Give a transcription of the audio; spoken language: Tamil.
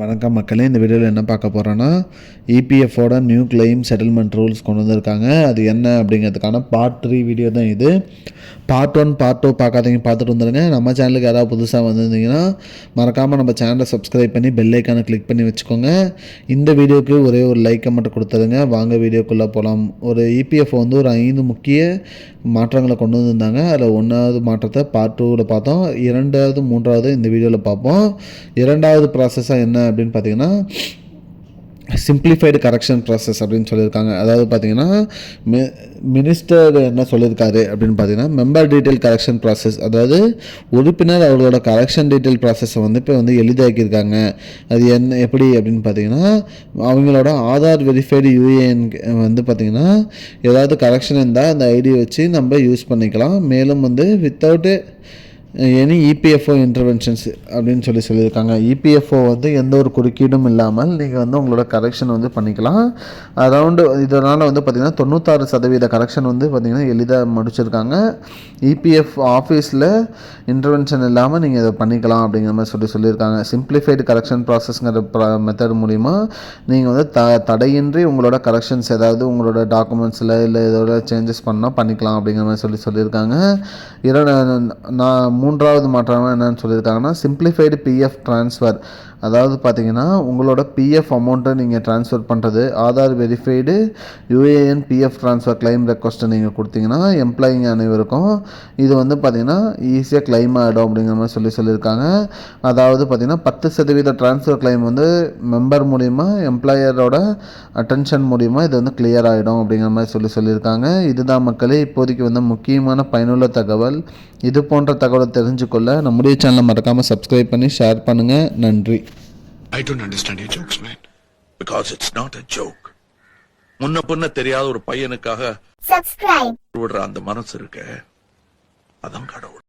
வணக்கம் மக்களே இந்த வீடியோவில் என்ன பார்க்க போகிறோன்னா இபிஎஃபோட நியூ கிளைம் செட்டில்மெண்ட் ரூல்ஸ் கொண்டு வந்திருக்காங்க. அது என்ன அப்படிங்கிறதுக்கான பார்ட் த்ரீ வீடியோ தான் இது. பார்ட் ஒன் பார்ட் டூ பார்க்காதீங்க பார்த்துட்டு வந்துடுங்க நம்ம சேனலுக்கு யாராவது புதுசாக வந்திருந்தீங்கன்னா மறக்காமல் நம்ம சேனலை சப்ஸ்கிரைப் பண்ணி பெல் ஐக்கானை கிளிக் பண்ணி வச்சுக்கோங்க. இந்த வீடியோக்கு ஒரே ஒரு லைக்கை மட்டும் கொடுத்துருங்க. வாங்க வீடியோக்குள்ளே போகலாம் ஒரு இபிஎஃப் வந்து ஒரு ஐந்து முக்கிய மாற்றங்களை கொண்டு வந்திருந்தாங்க. அதில் ஒன்றாவது மாற்றத்தை பார்ட் டூவில் பார்த்தோம். இரண்டாவது மூன்றாவது இந்த வீடியோவில் பார்ப்போம். இரண்டாவது ப்ராசஸாக என்ன அப்படின்னு பார்த்தீங்கன்னா சிம்பிளிஃபைடு கரெக்ஷன் ப்ராசஸ் அப்படின்னு சொல்லியிருக்காங்க. அதாவது பார்த்தீங்கன்னா மி மினிஸ்டர் என்ன சொல்லியிருக்காரு அப்படின்னு பார்த்தீங்கன்னா மெம்பர் டீட்டெயில் கரெக்ஷன் ப்ராசஸ் அதாவது உறுப்பினர் அவர்களோட கரெக்ஷன் டீட்டெயில் ப்ராசஸை வந்து இப்போ வந்து எளிதாக்கியிருக்காங்க. அது என்ன எப்படி அப்படின்னு பார்த்தீங்கன்னா அவங்களோட ஆதார் வெரிஃபைடு யூஏஎன் வந்து பார்த்தீங்கன்னா ஏதாவது கரெக்ஷன் இருந்தால் அந்த ஐடியை வச்சு நம்ம யூஸ் பண்ணிக்கலாம். மேலும் வந்து வித்தவுட்டு எனி இபிஎஃப்ஓ இன்டர்வென்ஷன்ஸ் அப்படின்னு சொல்லி சொல்லியிருக்காங்க. இபிஎஃப்ஓ வந்து எந்த ஒரு குறுக்கீடும் இல்லாமல் நீங்கள் வந்து உங்களோட கரெக்ஷன் வந்து பண்ணிக்கலாம். அரவுண்டு இதனால் வந்து பார்த்திங்கன்னா தொண்ணூத்தாறு சதவீத கரெக்ஷன் வந்து பார்த்திங்கன்னா எளிதாக முடிச்சிருக்காங்க. இபிஎஃப் ஆஃபீஸில் இன்டர்வென்ஷன் இல்லாமல் நீங்கள் இதை பண்ணிக்கலாம் அப்படிங்கிற மாதிரி சொல்லி சொல்லியிருக்காங்க. சிம்பிளிஃபைடு கரெக்ஷன் ப்ராசஸ்ங்கிற மெத்தட் மூலிமா நீங்கள் வந்து த தடையின்றி உங்களோட கரெக்ஷன்ஸ் ஏதாவது உங்களோட டாக்குமெண்ட்ஸில் இல்லை இதோட சேஞ்சஸ் பண்ணால் பண்ணிக்கலாம் அப்படிங்கிற மாதிரி சொல்லி சொல்லியிருக்காங்க. இரண்டு நான் மூன்றாவது மாற்றம் என்னென்னு சொல்லியிருக்காங்கன்னா சிம்பிளிஃபைடு பிஎஃப் ட்ரான்ஸ்ஃபர் அதாவது பார்த்தீங்கன்னா உங்களோட பிஎஃப் அமௌண்ட்டை நீங்கள் ட்ரான்ஸ்ஃபர் பண்ணுறது Aadhaar verified UAN PF transfer claim ரெக்வஸ்ட்டை நீங்கள் கொடுத்தீங்கன்னா எம்ப்ளாயிங்க அனைவருக்கும் இது வந்து பார்த்தீங்கன்னா ஈஸியாக கிளைம் ஆகிடும் அப்படிங்கிற மாதிரி சொல்லி சொல்லியிருக்காங்க. அதாவது பார்த்தீங்கன்னா பத்து சதவீத ட்ரான்ஸ்ஃபர் கிளைம் வந்து மெம்பர் மூலிமா எம்ப்ளாயரோட அட்டென்ஷன் மூலிமா இது வந்து கிளியர் ஆகிடும் அப்படிங்கிற மாதிரி சொல்லி சொல்லியிருக்காங்க. இதுதான் மக்களே இப்போதைக்கு வந்து முக்கியமான பயனுள்ள தகவல். இது போன்ற தகவலை தெரிஞ்சுக்கொள்ள நம்முடைய சேனலை மறக்காமல் சப்ஸ்கிரைப் பண்ணி ஷேர் பண்ணுங்கள் நன்றி. I don't understand your jokes, man. Because it's not a joke. முன்ன பின்ன தெரியாத ஒரு பையனுக்காக subscribe. விடுற அந்த மனசு இருக்க. அதான் கடவுள்.